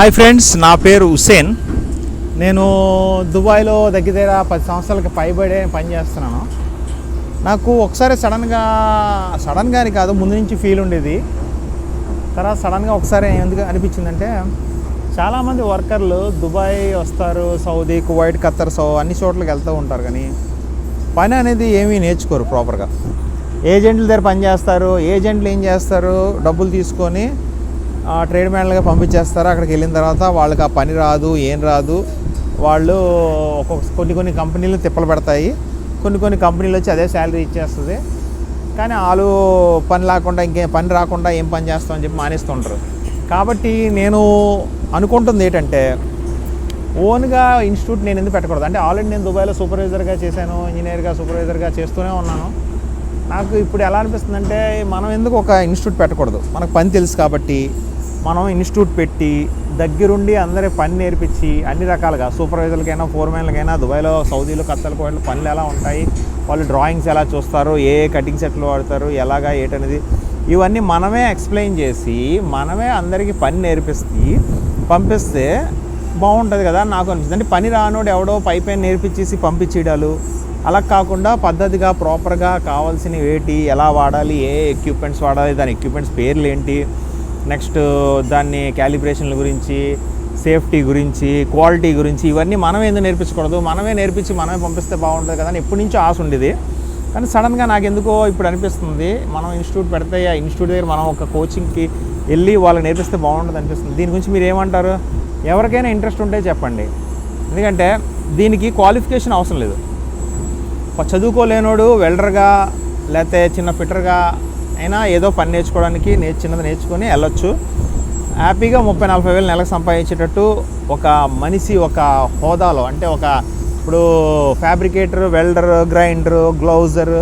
Hi friends నా పేరు హుసేన్. నేను దుబాయ్లో దగ్గర దగ్గర పది సంవత్సరాలకి పైబడే పని చేస్తున్నాను. నాకు ఒకసారి సడన్గా సడన్గా అని కాదు ముందు నుంచి ఫీల్ ఉండేది. తర్వాత సడన్గా ఒకసారి ఎందుకు అనిపించిందంటే చాలామంది వర్కర్లు దుబాయ్ వస్తారు సౌదీ కువైట్ ఖత్తర్ సౌ అన్ని చోట్లకి వెళ్తూ ఉంటారు కానీ పని అనేది ఏమీ నేర్చుకోరు ప్రాపర్గా ఏజెంట్ల దగ్గర పని చేస్తారు ఏజెంట్లు ఏం చేస్తారు డబ్బులు తీసుకొని ట్రేడ్ మ్యాన్లుగా పంపించేస్తారు. అక్కడికి వెళ్ళిన తర్వాత వాళ్ళకి ఆ పని రాదు ఏం రాదు. వాళ్ళు ఒక్కొక్క కొన్ని కొన్ని కంపెనీలు తిప్పలు పెడతాయి. కొన్ని కొన్ని కంపెనీలు వచ్చి అదే శాలరీ ఇచ్చేస్తుంది. కానీ వాళ్ళు పని లేకుండా ఇంకేం పని రాకుండా ఏం పని చేస్తామని చెప్పి మానేస్తుంటారు. కాబట్టి నేను అనుకుంటుంది ఏంటంటే ఓన్గా ఇన్స్టిట్యూట్ నేను ఎందుకు పెట్టకూడదు? అంటే ఆల్రెడీ నేను దుబాయ్లో సూపర్వైజర్గా చేశాను ఇంజనీర్గా సూపర్వైజర్గా చేస్తూనే ఉన్నాను. నాకు ఇప్పుడు ఎలా అనిపిస్తుంది అంటే మనం ఎందుకు ఒక ఇన్స్టిట్యూట్ పెట్టకూడదు? మనకు పని తెలుసు కాబట్టి మనం ఇన్స్టిట్యూట్ పెట్టి దగ్గరుండి అందరి పని నేర్పించి అన్ని రకాలుగా సూపర్వైజర్లకైనా ఫోర్మెన్లకైనా దుబాయ్లో సౌదీలో కత్తలకు వాళ్ళు పనులు ఎలా ఉంటాయి? వాళ్ళు డ్రాయింగ్స్ ఎలా చూస్తారు? ఏ కటింగ్ సెట్లు వాడతారు? ఎలాగా ఏటనేది? ఇవన్నీ మనమే ఎక్స్ప్లెయిన్ చేసి మనమే అందరికీ పని నేర్పిస్తే పంపిస్తే బాగుంటుంది కదా నాకు అనిపిస్తుంది. అంటే పని రానోడు ఎవడో పైపైన నేర్పించేసి పంపించేయడాలు అలా కాకుండా పద్ధతిగా ప్రాపర్గా కావాల్సినవి ఏంటి ఎలా వాడాలి ఏ ఎక్విప్మెంట్స్ వాడాలి దాని ఎక్విప్మెంట్స్ పేర్లు ఏంటి నెక్స్ట్ దాన్ని క్యాలిబ్రేషన్ల గురించి సేఫ్టీ గురించి క్వాలిటీ గురించి ఇవన్నీ మనమే ఎందుకు నేర్పించకూడదు? మనమే నేర్పించి మనమే పంపిస్తే బాగుంటుంది కదా అని ఎప్పటి నుంచో ఆశ ఉండేది. కానీ సడన్గా నాకు ఎందుకో ఇప్పుడు అనిపిస్తుంది మనం ఇన్స్టిట్యూట్ పెడితే ఆ ఇన్స్టిట్యూట్ దగ్గర మనం ఒక కోచింగ్కి వెళ్ళి వాళ్ళు నేర్పిస్తే బాగుంటుంది అనిపిస్తుంది. దీని గురించి మీరు ఏమంటారు? ఎవరికైనా ఇంట్రెస్ట్ ఉంటే చెప్పండి. ఎందుకంటే దీనికి క్వాలిఫికేషన్ అవసరం లేదు. చదువుకోలేనోడు వెల్డర్గా లేకపోతే చిన్న ఫిట్టర్గా అయినా ఏదో పని నేర్చుకోవడానికి నే చిన్నది నేర్చుకొని వెళ్ళొచ్చు. హ్యాపీగా ముప్పై నలభై వేలు నెలకు సంపాదించేటట్టు ఒక మనిషి ఒక హోదాలో అంటే ఒక ఇప్పుడు ఫ్యాబ్రికేటర్ వెల్డర్ గ్రైండర్ గ్లౌజర్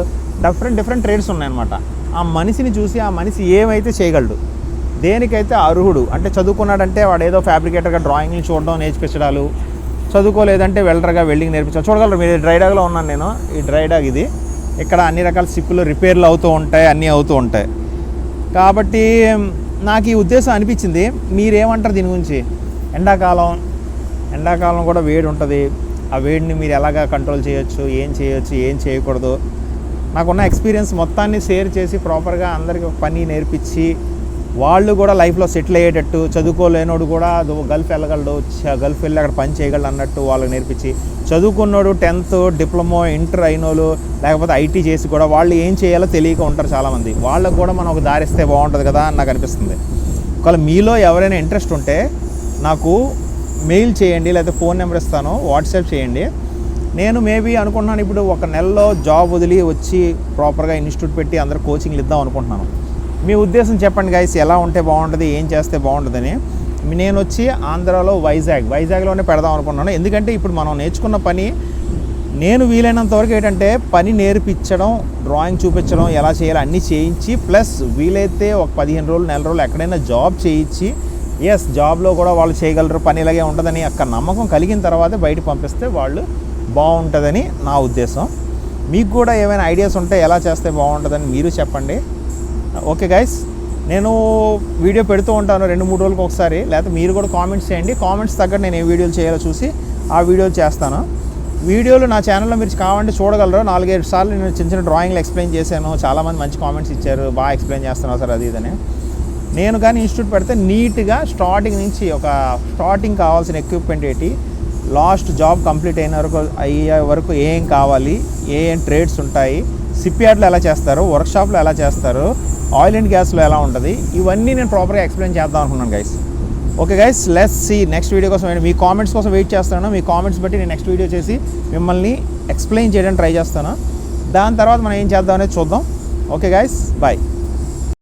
డిఫరెంట్ డిఫరెంట్ ట్రేడ్స్ ఉన్నాయన్నమాట. ఆ మనిషిని చూసి ఆ మనిషి ఏమైతే చేయగలడు దేనికైతే అర్హుడు అంటే చదువుకున్నాడంటే వాడు ఏదో ఫ్యాబ్రికేటర్గా డ్రాయింగ్లు చూడడం నేర్పించడాలు చదువుకోలేదంటే వెల్డర్గా వెల్డింగ్ నేర్పించాలి. చూడగలరు మీరు డ్రై డాగ్లో ఉన్నాను నేను. ఈ డ్రై డాగ్ ఇది. ఇక్కడ అన్ని రకాల సిప్పులు రిపేర్లు అవుతూ ఉంటాయి అన్నీ అవుతూ ఉంటాయి. కాబట్టి నాకు ఈ ఉద్దేశం అనిపించింది మీరేమంటారు దీని గురించి? ఎండాకాలం ఎండాకాలం కూడా వేడి ఉంటుంది. ఆ వేడిని మీరు ఎలాగా కంట్రోల్ చేయొచ్చు ఏం చేయొచ్చు ఏం చేయకూడదు? నాకున్న ఎక్స్పీరియన్స్ మొత్తాన్ని షేర్ చేసి ప్రాపర్గా అందరికి పని నేర్పించి వాళ్ళు కూడా లైఫ్లో సెటిల్ అయ్యేటట్టు చదువుకోలేనోడు కూడా గల్ఫ్ వెళ్ళగలడు గల్ఫ్ వెళ్ళి అక్కడ పని చేయగలడు అన్నట్టు వాళ్ళకి నేర్పించి చదువుకున్నోడు టెన్త్ డిప్లొమో ఇంటర్ అయినోళ్ళు లేకపోతే ఐటీ చేసి కూడా వాళ్ళు ఏం చేయాలో తెలియక ఉంటారు చాలామంది. వాళ్ళకు కూడా మనం ఒక దారిస్తే బాగుంటుంది కదా అని నాకు అనిపిస్తుంది. ఒకవేళ మీలో ఎవరైనా ఇంట్రెస్ట్ ఉంటే నాకు మెయిల్ చేయండి లేకపోతే ఫోన్ నెంబర్ ఇస్తాను వాట్సాప్ చేయండి. నేను మేబీ అనుకుంటున్నాను ఇప్పుడు ఒక నెలలో జాబ్ వదిలి వచ్చి ప్రాపర్గా ఇన్స్టిట్యూట్ పెట్టి అందరు కోచింగ్లు ఇద్దాం అనుకుంటున్నాను. మీ ఉద్దేశం చెప్పండి గైస్ ఎలా ఉంటే బాగుంటుంది ఏం చేస్తే బాగుంటుందని. నేను వచ్చి ఆంధ్రాలో వైజాగ్ వైజాగ్లోనే పెడదాం అనుకుంటున్నాను ఎందుకంటే ఇప్పుడు మనం నేర్చుకున్న పని నేను వీలైనంత వరకు ఏంటంటే పని నేర్పించడం డ్రాయింగ్ చూపించడం ఎలా చేయాలి అన్నీ చేయించి ప్లస్ వీలైతే ఒక పదిహేను రోజులు నెల రోజులు ఎక్కడైనా జాబ్ చేయించి ఎస్ జాబ్లో కూడా వాళ్ళు చేయగలరు పని ఇలాగే ఉంటుందని అక్కడ నమ్మకం కలిగిన తర్వాత బయట పంపిస్తే వాళ్ళు బాగుంటుందని నా ఉద్దేశం. మీకు కూడా ఏమైనా ఐడియాస్ ఉంటే ఎలా చేస్తే బాగుంటుందని మీరు చెప్పండి. ఓకే గైస్ నేను వీడియో పెడుతూ ఉంటాను రెండు మూడు రోజులకు ఒకసారి. లేకపోతే మీరు కూడా కామెంట్స్ చేయండి. కామెంట్స్ తగ్గట్టు నేను ఏ వీడియోలు చేయాలో చూసి ఆ వీడియోలు చేస్తాను. వీడియోలు నా ఛానల్లో మీరు కావాలంటే చూడగలరు. నాలుగైదు సార్లు నేను చిన్న చిన్న డ్రాయింగ్లు ఎక్స్ప్లెయిన్ చేశాను. చాలామంది మంచి కామెంట్స్ ఇచ్చారు. బాగా ఎక్స్ప్లెయిన్ చేస్తున్నావు సార్ అది ఇదని. నేను కానీ ఇన్స్టిట్యూట్ పెడితే నీట్గా స్టార్టింగ్ నుంచి ఒక స్టార్టింగ్ కావాల్సిన ఎక్విప్మెంట్ ఏంటి? లాస్ట్ జాబ్ కంప్లీట్ అయిన వరకు అయ్యే వరకు ఏం కావాలి? ఏ ఏం ట్రేడ్స్ ఉంటాయి? సిప్యార్డ్లో ఎలా చేస్తారు? వర్క్షాప్లో ఎలా చేస్తారు? ఆయిల్ అండ్ గ్యాస్లో ఎలా ఉంటుంది? ఇవన్నీ నేను ప్రాపర్గా ఎక్స్ప్లెయిన్ చేద్దాం అనుకున్నాను guys okay guys let's see next video కోసం మీ కామెంట్స్ కోసం వెయిట్ చేస్తాను మీ కామెంట్స్ బట్టి నేను నెక్స్ట్ వీడియో చేసి మిమ్మల్ని ఎక్స్ప్లెయిన్ చేయడానికి ట్రై చేస్తాను. దాని తర్వాత మనం ఏం చేద్దాం అనేది చూద్దాం. Okay guys bye